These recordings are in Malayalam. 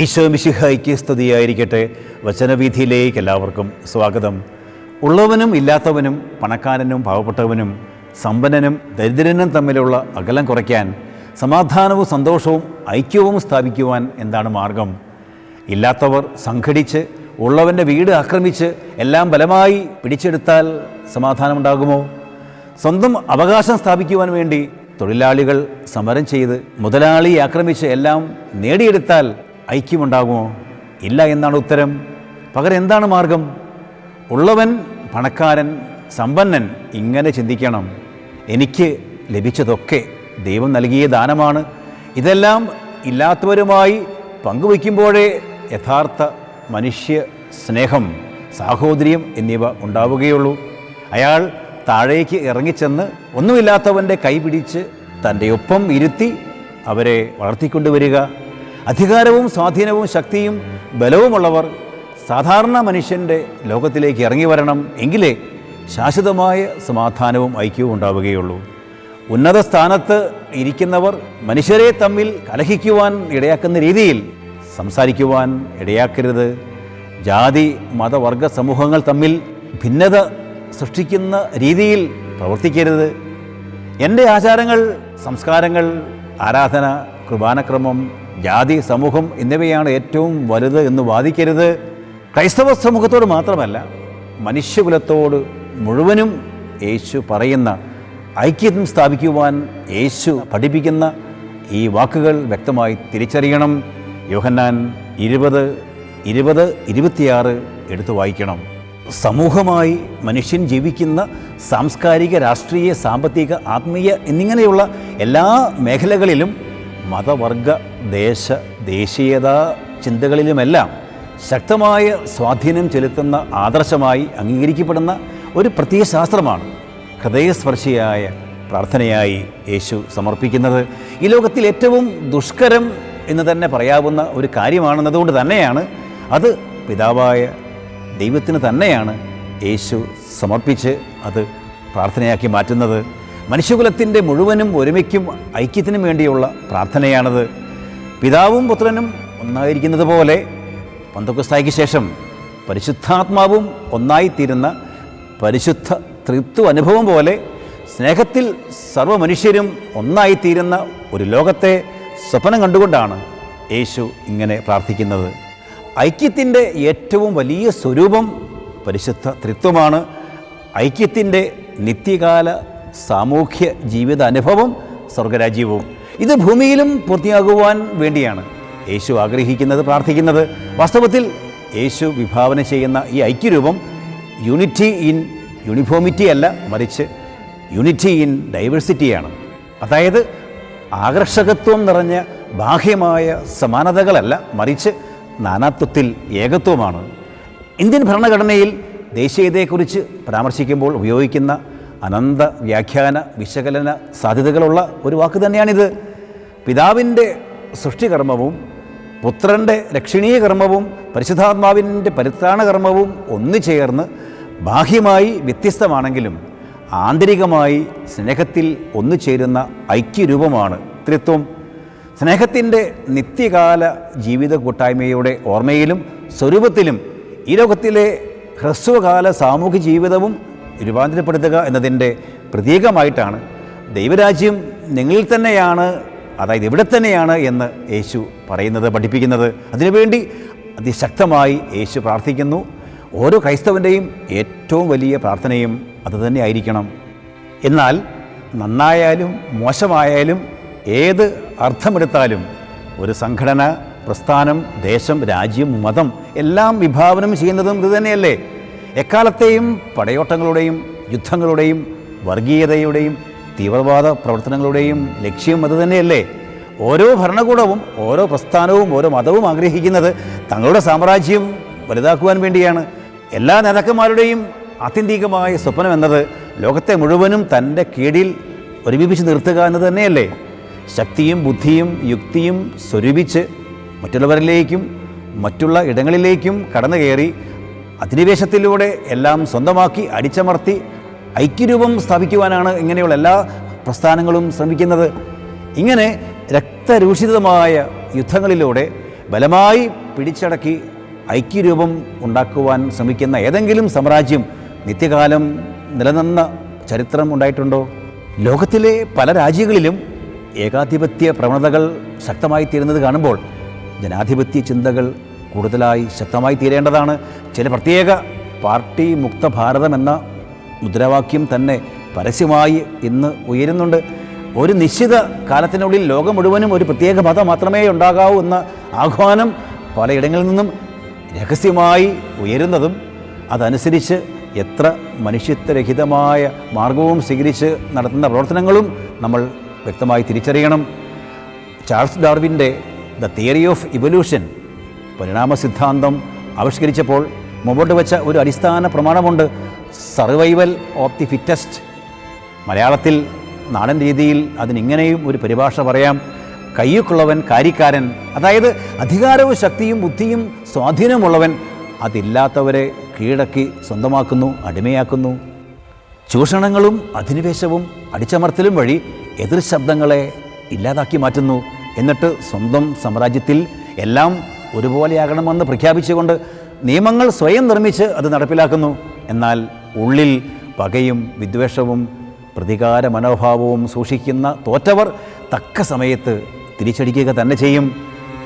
ഈശോ മിശിഹായിക്ക് സ്തുതിയായിരിക്കട്ടെ. വചനവീഥിയിലേക്ക് എല്ലാവർക്കും സ്വാഗതം. ഉള്ളവനും ഇല്ലാത്തവനും പണക്കാരനും പാവപ്പെട്ടവനും സമ്പന്നനും ദരിദ്രനും തമ്മിലുള്ള അകലം കുറയ്ക്കാൻ സമാധാനവും സന്തോഷവും ഐക്യവും സ്ഥാപിക്കുവാൻ എന്താണ് മാർഗം? ഇല്ലാത്തവർ സംഘടിച്ച് ഉള്ളവന്റെ വീട് ആക്രമിച്ച് എല്ലാം ബലമായി പിടിച്ചെടുത്താൽ സമാധാനമുണ്ടാകുമോ? സ്വന്തം അവകാശം സ്ഥാപിക്കുവാൻ വേണ്ടി തൊഴിലാളികൾ സമരം ചെയ്ത് മുതലാളി ആക്രമിച്ച് എല്ലാം നേടിയെടുത്താൽ ഐക്യമുണ്ടാകുമോ? ഇല്ല എന്നാണ് ഉത്തരം. പകരം എന്താണ് മാർഗം? ഉള്ളവൻ പണക്കാരൻ സമ്പന്നൻ ഇങ്ങനെ ചിന്തിക്കണം. എനിക്ക് ലഭിച്ചതൊക്കെ ദൈവം നൽകിയ ദാനമാണ്. ഇതെല്ലാം ഇല്ലാത്തവരുമായി പങ്കുവയ്ക്കുമ്പോഴേ യഥാർത്ഥ മനുഷ്യ സ്നേഹം സാഹോദര്യം എന്നിവ ഉണ്ടാവുകയുള്ളൂ. അയാൾ താഴേക്ക് ഇറങ്ങിച്ചെന്ന് ഒന്നുമില്ലാത്തവന്റെ കൈപിടിച്ച് തന്റെ ഒപ്പം ഇരുത്തി അവരെ വളർത്തിക്കൊണ്ടുവരിക. അധികാരവും സ്വാധീനവും ശക്തിയും ബലവുമുള്ളവർ സാധാരണ മനുഷ്യന്റെ ലോകത്തിലേക്ക് ഇറങ്ങി വരണം എങ്കിലേ ശാശ്വതമായ സമാധാനവും ഐക്യവും ഉണ്ടാവുകയുള്ളൂ. ഉന്നത സ്ഥാനത്ത് ഇരിക്കുന്നവർ മനുഷ്യരെ തമ്മിൽ കലഹിക്കുവാൻ ഇടയാക്കുന്ന രീതിയിൽ സംസാരിക്കുവാൻ ഇടയാക്കരുത്. ജാതി മതവർഗ സമൂഹങ്ങൾ തമ്മിൽ ഭിന്നത സൃഷ്ടിക്കുന്ന രീതിയിൽ പ്രവർത്തിക്കരുത്. എന്റെ ആചാരങ്ങൾ സംസ്കാരങ്ങൾ ആരാധന കുർബാനക്രമം ജാതി സമൂഹം എന്നിവയാണ് ഏറ്റവും വലുത് എന്ന് വാദിക്കരുത്. ക്രൈസ്തവ സമൂഹത്തോട് മാത്രമല്ല മനുഷ്യകുലത്തോട് മുഴുവനും യേശു പറയുന്ന ഐക്യത്വം സ്ഥാപിക്കുവാൻ യേശു പഠിപ്പിക്കുന്ന ഈ വാക്കുകൾ വ്യക്തമായി തിരിച്ചറിയണം. യോഹന്നാൻ ഇരുപത് ഇരുപത് ഇരുപത്തിയാറ് എടുത്തു വായിക്കണം. സമൂഹമായി മനുഷ്യൻ ജീവിക്കുന്ന സാംസ്കാരിക രാഷ്ട്രീയ സാമ്പത്തിക ആത്മീയ എന്നിങ്ങനെയുള്ള എല്ലാ മേഖലകളിലും മതവർഗ ദേശ ദേശീയത ചിന്തകളിലുമെല്ലാം ശക്തമായ സ്വാധീനം ചെലുത്തുന്ന ആദർശമായി അംഗീകരിക്കപ്പെടുന്ന ഒരു പ്രത്യയ ശാസ്ത്രമാണ് ഹൃദയസ്പർശിയായ പ്രാർത്ഥനയായി യേശു സമർപ്പിക്കുന്നത്. ഈ ലോകത്തിൽ ഏറ്റവും ദുഷ്കരം എന്ന് തന്നെ പറയാവുന്ന ഒരു കാര്യമാണെന്നതുകൊണ്ട് തന്നെയാണ് അത് പിതാവായ ദൈവത്തിന് തന്നെയാണ് യേശു സമർപ്പിച്ച് അത് പ്രാർത്ഥനയാക്കി മാറ്റുന്നത്. മനുഷ്യകുലത്തിന്റെ മുഴുവനും ഒരുമയ്ക്കും ഐക്യത്തിനും വേണ്ടിയുള്ള പ്രാർത്ഥനയാണത്. പിതാവും പുത്രനും ഒന്നായിരിക്കുന്നത് പോലെ പന്തക്കുസ്തായ്ക്ക് ശേഷം പരിശുദ്ധാത്മാവും ഒന്നായിത്തീരുന്ന പരിശുദ്ധ തൃത്വ അനുഭവം പോലെ സ്നേഹത്തിൽ സർവമനുഷ്യരും ഒന്നായിത്തീരുന്ന ഒരു ലോകത്തെ സ്വപ്നം കണ്ടുകൊണ്ടാണ് യേശു ഇങ്ങനെ പ്രാർത്ഥിക്കുന്നത്. ഐക്യത്തിന്റെ ഏറ്റവും വലിയ സ്വരൂപം പരിശുദ്ധ തൃത്വമാണ്. ഐക്യത്തിന്റെ നിത്യകാല സാമൂഹ്യ ജീവിത അനുഭവം സ്വർഗരാജ്യവും. ഇത് ഭൂമിയിലും പൂർത്തിയാകുവാൻ വേണ്ടിയാണ് യേശു ആഗ്രഹിക്കുന്നത് പ്രാർത്ഥിക്കുന്നത്. വാസ്തവത്തിൽ യേശു വിഭാവന ചെയ്യുന്ന ഈ ഐക്യരൂപം യൂണിറ്റി ഇൻ യൂണിഫോമിറ്റി അല്ല മറിച്ച് യൂണിറ്റി ഇൻ ഡൈവേഴ്സിറ്റിയാണ് അതായത് ആകർഷകത്വം നിറഞ്ഞ ബാഹ്യമായ സമാനതകളല്ല മറിച്ച് നാനാത്വത്തിൽ ഏകത്വമാണ്. ഇന്ത്യൻ ഭരണഘടനയിൽ ദേശീയതയെക്കുറിച്ച് പരാമർശിക്കുമ്പോൾ ഉപയോഗിക്കുന്ന അനന്ത വ്യാഖ്യാന വിശകലന സാധ്യതകളുള്ള ഒരു വാക്ക് തന്നെയാണിത്. പിതാവിന്റെ സൃഷ്ടികർമ്മവും പുത്രന്റെ രക്ഷണീയ കർമ്മവും പരിശുദ്ധാത്മാവിന്റെ പരിത്രാണ കർമ്മവും ഒന്നു ചേർന്ന് ബാഹ്യമായി വ്യത്യസ്തമാണെങ്കിലും ആന്തരികമായി സ്നേഹത്തിൽ ഒന്നു ചേരുന്ന ഐക്യരൂപമാണ് ത്രിത്വം. സ്നേഹത്തിന്റെ നിത്യകാല ജീവിത കൂട്ടായ്മയുടെ ഓർമ്മയിലും സ്വരൂപത്തിലും ഈ ലോകത്തിലെ ഹ്രസ്വകാല സാമൂഹ്യ ജീവിതവും രൂപാന്തരപ്പെടുത്തുക എന്നതിന്റെ പ്രതീകമായിട്ടാണ്. ദൈവരാജ്യം നിങ്ങളിൽ തന്നെയാണ് അതായത് ഇവിടെ തന്നെയാണ് എന്ന് യേശു പറയുന്നത് പഠിപ്പിക്കുന്നത്. അതിനുവേണ്ടി അതിശക്തമായി യേശു പ്രാർത്ഥിക്കുന്നു. ഓരോ ക്രൈസ്തവന്റെയും ഏറ്റവും വലിയ പ്രാർത്ഥനയും അതുതന്നെ ആയിരിക്കണം. എന്നാൽ നന്നായാലും മോശമായാലും ഏത് അർത്ഥമെടുത്താലും ഒരു സംഘടന പ്രസ്ഥാനം ദേശം രാജ്യം മതം എല്ലാം വിഭാവനം ചെയ്യുന്നതും ഇത് തന്നെയല്ലേ? എക്കാലത്തെയും പടയോട്ടങ്ങളുടെയും യുദ്ധങ്ങളുടെയും വർഗീയതയുടെയും തീവ്രവാദ പ്രവർത്തനങ്ങളുടെയും ലക്ഷ്യം അതുതന്നെയല്ലേ ഓരോ ഭരണകൂടവും ഓരോ പ്രസ്ഥാനവും ഓരോ മതവും ആഗ്രഹിക്കുന്നത് തങ്ങളുടെ സാമ്രാജ്യം വലുതാക്കുവാൻ വേണ്ടിയാണ്. എല്ലാ നേതാക്കന്മാരുടെയും ആത്യന്തികമായ സ്വപ്നം എന്നത് ലോകത്തെ മുഴുവനും തന്റെ കീഴിൽ ഒരുമിപ്പിച്ച് നിർത്തുക എന്നത് തന്നെയല്ലേ? ശക്തിയും ബുദ്ധിയും യുക്തിയും സ്വരൂപിച്ച് മറ്റുള്ളവരിലേക്കും മറ്റുള്ള ഇടങ്ങളിലേക്കും കടന്നു കയറി അധിനിവേശത്തിലൂടെ എല്ലാം സ്വന്തമാക്കി അടിച്ചമർത്തി ഐക്യരൂപം സ്ഥാപിക്കുവാനാണ് ഇങ്ങനെയുള്ള എല്ലാ പ്രസ്ഥാനങ്ങളും ശ്രമിക്കുന്നത്. ഇങ്ങനെ രക്തരൂഷിതമായ യുദ്ധങ്ങളിലൂടെ ബലമായി പിടിച്ചടക്കി ഐക്യരൂപം ഉണ്ടാക്കുവാൻ ശ്രമിക്കുന്ന ഏതെങ്കിലും സാമ്രാജ്യം നിത്യകാലം നിലനിന്ന ചരിത്രം ഉണ്ടായിട്ടുണ്ടോ? ലോകത്തിലെ പല രാജ്യങ്ങളിലും ഏകാധിപത്യ പ്രവണതകൾ ശക്തമായി തീരുന്നത് കാണുമ്പോൾ ജനാധിപത്യ ചിന്തകൾ കൂടുതലായി ശക്തമായി തീരേണ്ടതാണ്. ചില പ്രത്യേക പാർട്ടി മുക്ത ഭാരതം എന്ന മുദ്രാവാക്യം തന്നെ പരസ്യമായി ഇന്ന് ഉയരുന്നുണ്ട്. ഒരു നിശ്ചിത കാലത്തിനുള്ളിൽ ലോകം മുഴുവനും ഒരു പ്രത്യേക മതം മാത്രമേ ഉണ്ടാകാവൂ എന്ന ആഹ്വാനം പലയിടങ്ങളിൽ നിന്നും രഹസ്യമായി ഉയരുന്നതും അതനുസരിച്ച് എത്ര മനുഷ്യത്വരഹിതമായ മാർഗവും സ്വീകരിച്ച് നടത്തുന്ന പ്രവർത്തനങ്ങളും നമ്മൾ വ്യക്തമായി തിരിച്ചറിയണം. ചാൾസ് ഡാർവിന്റെ ദ തിയറി ഓഫ് ഇവല്യൂഷൻ പരിണാമ സിദ്ധാന്തം ആവിഷ്കരിച്ചപ്പോൾ മുമ്പോട്ട് വെച്ച ഒരു അടിസ്ഥാന പ്രമാണമുണ്ട്. സർവൈവൽ ഓഫ് ദി ഫിറ്റസ്റ്റ് മലയാളത്തിൽ നാടൻ രീതിയിൽ അതിനിങ്ങനെയും ഒരു പരിഭാഷ പറയാം. കയ്യൊക്കുള്ളവൻ കാര്യക്കാരൻ അതായത് അധികാരവും ശക്തിയും ബുദ്ധിയും സ്വാധീനമുള്ളവൻ അതില്ലാത്തവരെ കീഴടക്കി സ്വന്തമാക്കുന്നു അടിമയാക്കുന്നു. ചൂഷണങ്ങളും അധിനിവേശവും അടിച്ചമർത്തലും വഴി എതിർ ശബ്ദങ്ങളെ ഇല്ലാതാക്കി മാറ്റുന്നു. എന്നിട്ട് സ്വന്തം സാമ്രാജ്യത്തിൽ എല്ലാം ഒരുപോലെയാകണമെന്ന് പ്രഖ്യാപിച്ചുകൊണ്ട് നിയമങ്ങൾ സ്വയം നിർമ്മിച്ച് അത് നടപ്പിലാക്കുന്നു. എന്നാൽ ഉള്ളിൽ പകയും വിദ്വേഷവും പ്രതികാര മനോഭാവവും സൂക്ഷിക്കുന്ന തോറ്റവർ തക്ക സമയത്ത് തിരിച്ചടിക്കുക തന്നെ ചെയ്യും.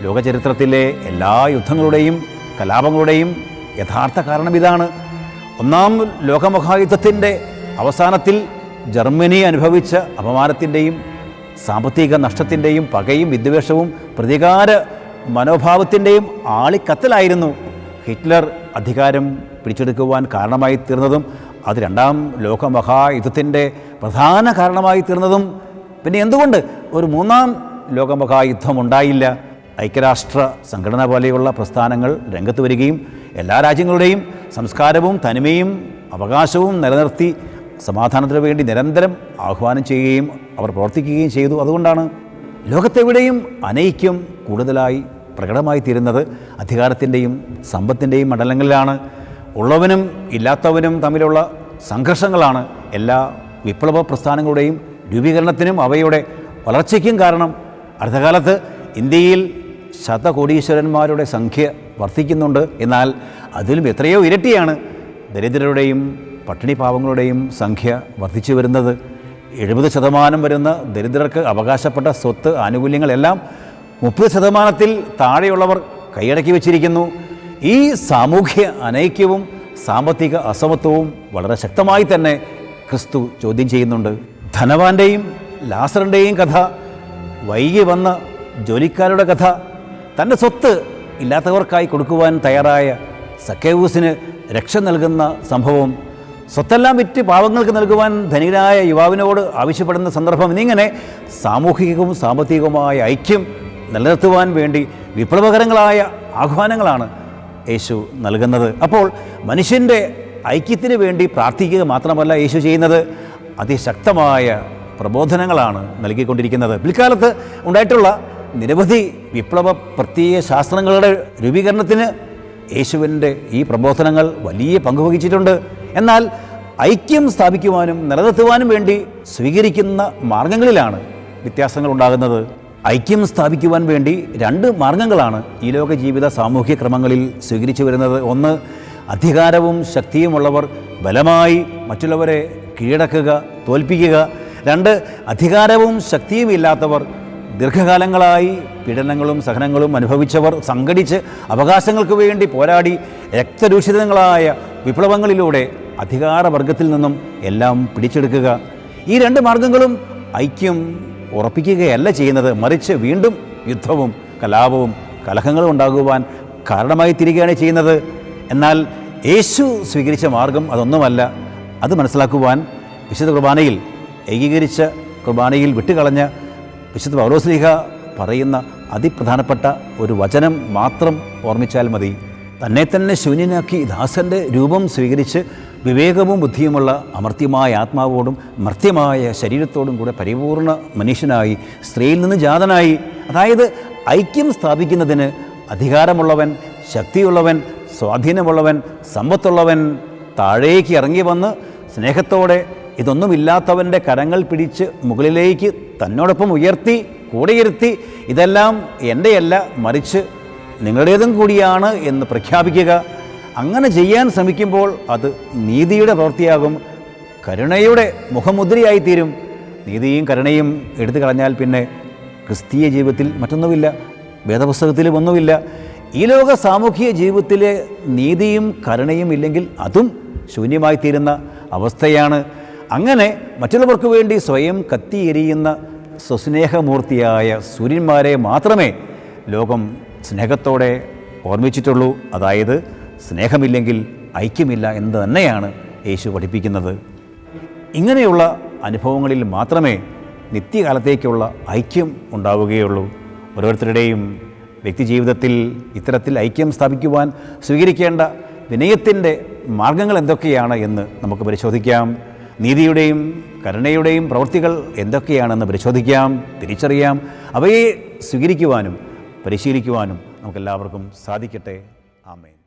ലോകചരിത്രത്തിലെ എല്ലാ യുദ്ധങ്ങളുടെയും കലാപങ്ങളുടെയും യഥാർത്ഥ കാരണം ഇതാണ്. ഒന്നാം ലോകമഹായുദ്ധത്തിന്റെ അവസാനത്തിൽ ജർമ്മനി അനുഭവിച്ച അപമാനത്തിന്റെയും സാമ്പത്തിക നഷ്ടത്തിന്റെയും പകയും വിദ്വേഷവും പ്രതികാര മനോഭാവത്തിന്റെയും ആളിക്കത്തലായിരുന്നു ഹിറ്റ്ലർ അധികാരം പിടിച്ചെടുക്കുവാൻ കാരണമായി തീർന്നതും അത് രണ്ടാം ലോകമഹായുദ്ധത്തിന്റെ പ്രധാന കാരണമായി തീർന്നതും പിന്നെ എന്തുകൊണ്ട് ഒരു മൂന്നാം ലോകമഹായുദ്ധം ഉണ്ടായില്ല ഐക്യരാഷ്ട്ര സംഘടന പോലെയുള്ള പ്രസ്ഥാനങ്ങൾ രംഗത്ത് വരികയും എല്ലാ രാജ്യങ്ങളുടെയും സംസ്കാരവും തനിമയും അവകാശവും നിലനിർത്തി സമാധാനത്തിന് വേണ്ടി നിരന്തരം ആഹ്വാനം ചെയ്യുകയും അവർ പ്രവർത്തിക്കുകയും ചെയ്തു. അതുകൊണ്ടാണ് ലോകത്തെവിടെയും അനൈക്യം കൂടുതലായി പ്രകടമായി തീരുന്നത് അധികാരത്തിന്റെയും സമ്പത്തിന്റെയും മണ്ഡലങ്ങളിലാണ്. ഉള്ളവനും ഇല്ലാത്തവനും തമ്മിലുള്ള സംഘർഷങ്ങളാണ് എല്ലാ വിപ്ലവ പ്രസ്ഥാനങ്ങളുടെയും രൂപീകരണത്തിനും അവയുടെ വളർച്ചയ്ക്കും കാരണം. അടുത്തകാലത്ത് ഇന്ത്യയിൽ ശതകോടീശ്വരന്മാരുടെ സംഖ്യ വർദ്ധിക്കുന്നുണ്ട്. എന്നാൽ അതിലും എത്രയോ ഇരട്ടിയാണ് ദരിദ്രരുടെയും പട്ടിണി പാവങ്ങളുടെയും സംഖ്യ വർദ്ധിച്ചു വരുന്നത്. എഴുപത് ശതമാനം വരുന്ന ദരിദ്രർക്ക് അവകാശപ്പെട്ട സ്വത്ത് ആനുകൂല്യങ്ങളെല്ലാം മുപ്പത് ശതമാനത്തിൽ താഴെയുള്ളവർ കൈയടക്കി വച്ചിരിക്കുന്നു. ഈ സാമൂഹ്യ അനൈക്യവും സാമ്പത്തിക അസമത്വവും വളരെ ശക്തമായി തന്നെ ക്രിസ്തു ചോദ്യം ചെയ്യുന്നുണ്ട്. ധനവാന്റെയും ലാസറിന്റെയും കഥ വൈകി വന്ന ജോലിക്കാരുടെ കഥ തന്റെ സ്വത്ത് ഇല്ലാത്തവർക്കായി കൊടുക്കുവാൻ തയ്യാറായ സക്കേവൂസിന് രക്ഷ നൽകുന്ന സംഭവം സ്വത്തെല്ലാം വിറ്റ് പാവങ്ങൾക്ക് നൽകുവാൻ ധനികനായ യുവാവിനോട് ആവശ്യപ്പെടുന്ന സന്ദർഭം എന്നിങ്ങനെ സാമൂഹികവും സാമ്പത്തികവുമായ ഐക്യം നിലനിർത്തുവാൻ വേണ്ടി വിപ്ലവകരങ്ങളായ ആഹ്വാനങ്ങളാണ് യേശു നൽകുന്നത്. അപ്പോൾ മനുഷ്യന്റെ ഐക്യത്തിന് വേണ്ടി പ്രാർത്ഥിക്കുക മാത്രമല്ല യേശു ചെയ്യുന്നത് അതിശക്തമായ പ്രബോധനങ്ങളാണ് നൽകിക്കൊണ്ടിരിക്കുന്നത്. പിൽക്കാലത്ത് ഉണ്ടായിട്ടുള്ള നിരവധി വിപ്ലവ പ്രത്യയ ശാസ്ത്രങ്ങളുടെ രൂപീകരണത്തിന് യേശുവിന്റെ ഈ പ്രബോധനങ്ങൾ വലിയ പങ്ക് വഹിച്ചിട്ടുണ്ട്. എന്നാൽ ഐക്യം സ്ഥാപിക്കുവാനും നിലനിർത്തുവാനും വേണ്ടി സ്വീകരിക്കുന്ന മാർഗങ്ങളിലാണ് വ്യത്യാസങ്ങൾ ഉണ്ടാകുന്നത്. ഐക്യം സ്ഥാപിക്കുവാൻ വേണ്ടി രണ്ട് മാർഗങ്ങളാണ് ഈ ലോക ജീവിത സാമൂഹ്യ ക്രമങ്ങളിൽ സ്വീകരിച്ചു വരുന്നത്. ഒന്ന് അധികാരവും ശക്തിയുമുള്ളവർ ബലമായി മറ്റുള്ളവരെ കീഴടക്കുക തോൽപ്പിക്കുക. രണ്ട് അധികാരവും ശക്തിയും ഇല്ലാത്തവർ ദീർഘകാലങ്ങളായി പീഡനങ്ങളും സഹനങ്ങളും അനുഭവിച്ചവർ സംഘടിച്ച് അവകാശങ്ങൾക്ക് വേണ്ടി പോരാടി രക്തരൂഷിതങ്ങളായ വിപ്ലവങ്ങളിലൂടെ അധികാരവർഗത്തിൽ നിന്നും എല്ലാം പിടിച്ചെടുക്കുക. ഈ രണ്ട് മാർഗങ്ങളും ഐക്യം ഉറപ്പിക്കുകയല്ല ചെയ്യുന്നത്. മറിച്ച് വീണ്ടും യുദ്ധവും കലാപവും കലഹങ്ങളും ഉണ്ടാകുവാൻ കാരണമായി തീരുകയാണ് ചെയ്യുന്നത്. എന്നാൽ യേശു സ്വീകരിച്ച മാർഗം അതൊന്നുമല്ല. അത് മനസ്സിലാക്കുവാൻ വിശുദ്ധ കുർബാനയിൽ ഏകീകരിച്ച കുർബാനയിൽ വിട്ടുകളഞ്ഞ വിശുദ്ധ പൗലോസ്ലിഹ പറയുന്ന അതിപ്രധാനപ്പെട്ട ഒരു വചനം മാത്രം ഓർമ്മിച്ചാൽ മതി. തന്നെ തന്നെ ശൂന്യനാക്കി ദാസന്റെ രൂപം സ്വീകരിച്ച് വിവേകവും ബുദ്ധിയുമുള്ള അമർത്യമായ ആത്മാവോടും മർത്യമായ ശരീരത്തോടും കൂടെ പരിപൂർണ മനുഷ്യനായി സ്ത്രീയിൽ നിന്ന് ജാതനായി അതായത് ഐക്യം സ്ഥാപിക്കുന്നതിന് അധികാരമുള്ളവൻ ശക്തിയുള്ളവൻ സ്വാധീനമുള്ളവൻ സമ്പത്തുള്ളവൻ താഴേക്ക് ഇറങ്ങി വന്ന് സ്നേഹത്തോടെ ഇതൊന്നുമില്ലാത്തവന്റെ കരങ്ങൾ പിടിച്ച് മുകളിലേക്ക് തന്നോടൊപ്പം ഉയർത്തി കൂടെയിരുത്തി ഇതെല്ലാം എന്റെയല്ല മറിച്ച് നിങ്ങളുടേതും കൂടിയാണ് എന്ന് പ്രഖ്യാപിക്കുക. അങ്ങനെ ചെയ്യാൻ ശ്രമിക്കുമ്പോൾ അത് നീതിയുടെ പ്രവൃത്തിയാകും. കരുണയുടെ മുഖമുദ്രയായിത്തീരും. നീതിയും കരുണയും എടുത്തു കളഞ്ഞാൽ പിന്നെ ക്രിസ്തീയ ജീവിതത്തിൽ മറ്റൊന്നുമില്ല വേദപുസ്തകത്തിലും ഒന്നുമില്ല. ഈ ലോക സാമൂഹിക ജീവിതത്തിലെ നീതിയും കരുണയും ഇല്ലെങ്കിൽ അതും ശൂന്യമായിത്തീരുന്ന അവസ്ഥയാണ്. അങ്ങനെ മറ്റുള്ളവർക്ക് വേണ്ടി സ്വയം കത്തിയെരിയുന്ന സ്വസ്നേഹമൂർത്തിയായ സൂര്യന്മാരെ മാത്രമേ ലോകം സ്നേഹത്തോടെ ഓർമ്മിച്ചിട്ടുള്ളൂ. അതായത് സ്നേഹമില്ലെങ്കിൽ ഐക്യമില്ല എന്ന് തന്നെയാണ് യേശു പഠിപ്പിക്കുന്നത്. ഇങ്ങനെയുള്ള അനുഭവങ്ങളിൽ മാത്രമേ നിത്യകാലത്തേക്കുള്ള ഐക്യം ഉണ്ടാവുകയുള്ളൂ. ഓരോരുത്തരുടെയും വ്യക്തിജീവിതത്തിൽ ഇത്തരത്തിൽ ഐക്യം സ്ഥാപിക്കുവാൻ സ്വീകരിക്കേണ്ട വിനയത്തിന്റെ മാർഗങ്ങൾ എന്തൊക്കെയാണ് എന്ന് നമുക്ക് പരിശോധിക്കാം. നീതിയുടെയും കരുണയുടെയും പ്രവൃത്തികൾ എന്തൊക്കെയാണെന്ന് പരിശോധിക്കാം. തിരിച്ചറിയാം. അവയെ സ്വീകരിക്കുവാനും പരിശീലിക്കുവാനും നമുക്കെല്ലാവർക്കും സാധിക്കട്ടെ. ആമേൻ.